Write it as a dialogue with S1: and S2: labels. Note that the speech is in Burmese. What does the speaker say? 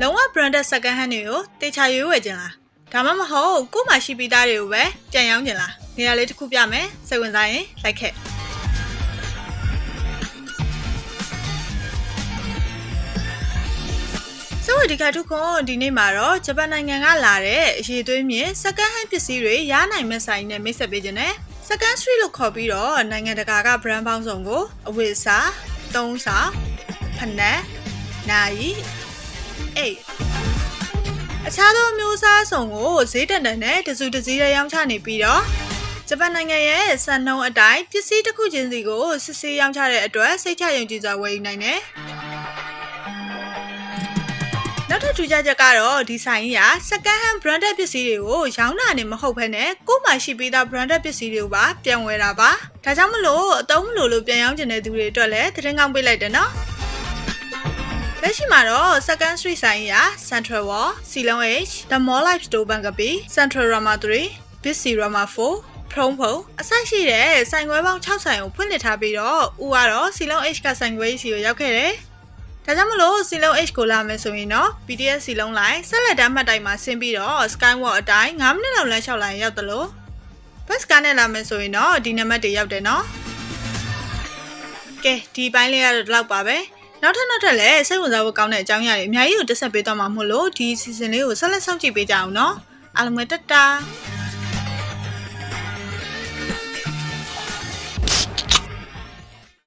S1: လုံးဝ branded second hand တွေကိုတေချာရွေးဝယ်ခြင်းလားဒါမှမဟုတ်ကို့မှာရှိပြီးသားတွေကိုပဲပြန်ရောင်းခြင်းလားနေရာလေးတစ်ခုပြမယ်စိတ်ဝင်စားရင်လိုက်ခဲ့စဝဒီကထုခွန်ဒီနေ့မှာတော့ဂျပန်နိုင်ငံကလာတဲ့အရေးသွေးမြင့် second hand ပစ္စည်းတွေရနိုင်မဲ့ဆိုင်နဲ့မိတ်ဆက်ပေးခြင်းနဲ့ second street လို့ခေါ်ပြီးတော့နိုင်ငံတကာက brand ပေါင်းစုံကိုအဝတ်အစားသုံးစားဖနက်နိုင်အေး အခြားသောမျိုးစားစုံကိုဈေးတန်တန်နဲ့တစုတစည်းတည်းရောင်းချနေပြီးတော့ဂျပန်နိုင်ငံရဲ့စံနှုန်းအတိုင်းပစ္စည်းတစ်ခုချင်းစီကိုစစ်ဆေးရောင်းချတဲ့အတွက်စိတ်ချယုံကြည်စွာဝယ်ယူနိုင်တယ်နောက်ထပ်ထူးခြားချက်ကတော့ဒီဆိုင်ကြီးက second hand branded ပစ္စည်းတွေကိုရောင်းတာနေမဟုတ်ဘဲနဲ့ကိုယ်မှရှိပြီးသား branded ပစ္စည်းတွေကိုပါပြန်ဝယ်တာပါဒါကြောင့်မလို့အတုံးမလို့လို့ပြန်ရောင်းချင်တဲ့သူတွေအတွက်လည်းသတင်းကောင်းပေးလိုက်တယ်နော် လက်ရှိမှာတော့ Second Street ဆိုင်ကြီးက Central Wall, Ceylon H, The Mall Life Store Bangapi, Central Rama 3, Big C Rama 4, Prom Pho အစရှိတဲ့ဆိုင်ခွဲပေါင်း6ဆိုင်ကိုဖွင့်လှစ်ထားပြီးတော့ဦးကတော့ Ceylon H ကဆိုင်ခွဲကြီးစီကိုရောက်ခဲ့တယ်။ဒါကြောင့်မလို့ Ceylon H ကိုလာမယ်ဆိုရင်တော့ BTS Ceylon Line ဆက်လက်တမ်းမှတ်တိုင်မှာဆင်းပြီးတော့ Skywalk အတိုင်း9မိနစ်လောက်လမ်းလျှောက်လာရင်ရောက်တယ်လို့ bus ကားနဲ့လာမယ်ဆိုရင်တော့ဒီနံပါတ်တွေရောက်တယ်နော်။ကဲဒီပိုင်းလေးကတော့ဒီလောက်ပါပဲ။ နောက်ထပ်နောက်ထပ်လည်းစိတ်ဝင်စားဖို့ကောင်းတဲ့အကြောင်းအရာတွေအများကြီးကိုတက်ဆက်ပေးသွားမှာမို့လို့ဒီ season လေးကိုဆက်လက်စောင့်ကြည့်ပေးကြအောင်နော်။အားလုံးပဲတက်တာ။